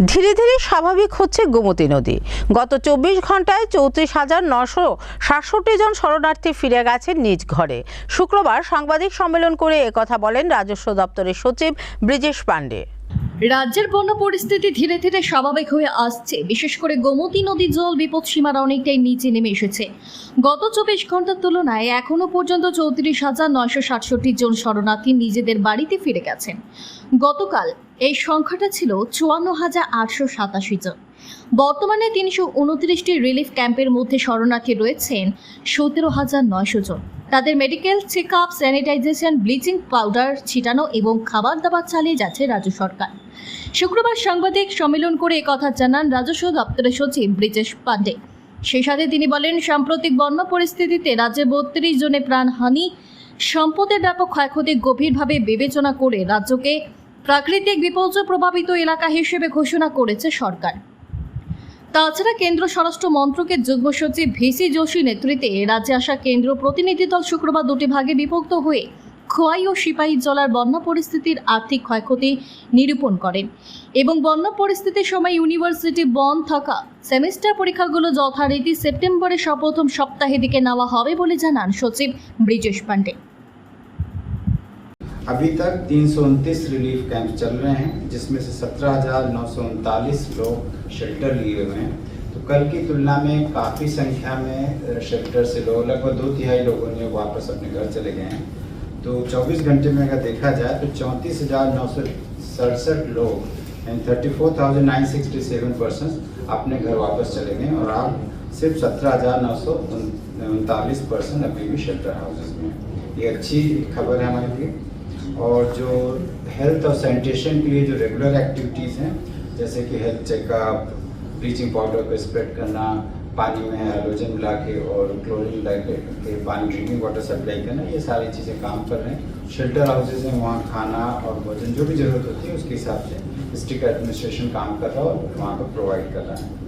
ধীরে ধীরে স্বাভাবিক হচ্ছে গোমতী নদী। গত চব্বিশ ঘন্টায় চৌত্রিশ হাজার নশো সাতষট্টি জন শরণার্থী ফিরে গেছেন নিজ ঘরে। শুক্রবার সাংবাদিক সম্মেলন করে একথা বলেন রাজস্ব দপ্তরের সচিব ব্রিজেশ পাণ্ডে। রাজ্যের বন্যা পরিস্থিতি ধীরে ধীরে স্বাভাবিক হয়ে আসছে। বিশেষ করে গোমতী নদীর জল বিপদ সীমার অনেকটাই নিচে নেমে এসেছে। গত চব্বিশ ঘণ্টার তুলনায় এখনও পর্যন্ত চৌত্রিশ হাজার নয়শো সাতষট্টি জন শরণার্থী নিজেদের বাড়িতে ফিরে গেছেন। গতকাল এই সংখ্যাটা ছিল চুয়ান্ন হাজার আটশো সাতাশি জন। বর্তমানে তিনশো উনত্রিশটি রিলিফ ক্যাম্পের মধ্যে শরণার্থী রয়েছেন সতেরো হাজার নয়শো জন। তাদের medical check up sanitization bleaching powder ছিটানো এবং খাবার দাবার চালিয়ে যাচ্ছে রাজ্য সরকার। শুক্রবার সাংবাদিক সম্মেলন করে কথা জানান রাজস্ব দপ্তরের সচিব ব্রিজেশ পাণ্ডে। সেই সাথে তিনি বলেন, সাম্প্রতিক বন্যা পরিস্থিতিতে রাজ্যে বত্রিশ জনে প্রাণহানি, সম্পদের ব্যাপক ক্ষয়ক্ষতি গভীরভাবে বিবেচনা করে রাজ্যকে প্রাকৃতিক বিপর্যয় প্রভাবিত এলাকা হিসেবে ঘোষণা করেছে সরকার। তাছাড়া কেন্দ্র স্বরাষ্ট্র মন্ত্রকের যুগ্ম সচিব ভিসি যোশী নেতৃত্বে রাজ্যে আসা কেন্দ্র প্রতিনিধি দল শুক্রবার দুটি ভাগে বিভক্ত হয়ে খোয়াই ও সিপাহী জলার বন্যা পরিস্থিতির আর্থিক ক্ষয়ক্ষতি নিরূপণ করেন এবং বন্যা পরিস্থিতির সময় ইউনিভার্সিটি বন্ধ থাকা সেমিস্টার পরীক্ষাগুলো যথারীতি সেপ্টেম্বরের সপ্রথম সপ্তাহে দিকে নেওয়া হবে বলে জানান সচিব ব্রিজেশ পাণ্ডে अभी तक तीन सौ उनतीस रिलीफ कैंप चल रहे हैं, जिसमें से सत्रह लोग शेल्टर लिए हुए हैं। तो कल की तुलना में काफ़ी संख्या में शेल्टर से लोग, लगभग दो तिहाई लोगों ने वापस अपने घर चले गए हैं। तो 24 घंटे में अगर देखा जाए तो चौंतीस लोग thirty four thousand nine sixty seven person अपने घर वापस चले गए और आप सिर्फ़ सत्रह हज़ार नौ सौ उनतालीस परसेंट अभी भी शेल्टर हाउसेज में ये अच्छी खबर है हमारे लिए। और जो हेल्थ और सैनिटेशन के लिए जो रेगुलर एक्टिविटीज़ हैं, जैसे कि हेल्थ चेकअप ब्लीचिंग पाउडर को स्प्रेड करना, पानी में हाइड्रोजन मिला के और क्लोरीन मिला के के पानी ड्रिंकिंग वाटर सप्लाई करना, ये सारी चीज़ें काम कर रहे हैं। शेल्टर हाउसेज हैं, वहाँ खाना और भोजन जो भी ज़रूरत होती है, उसके हिसाब से डिस्ट्रिक्ट एडमिनिस्ट्रेशन काम कर रहा है और वहाँ पर प्रोवाइड कर रहा है।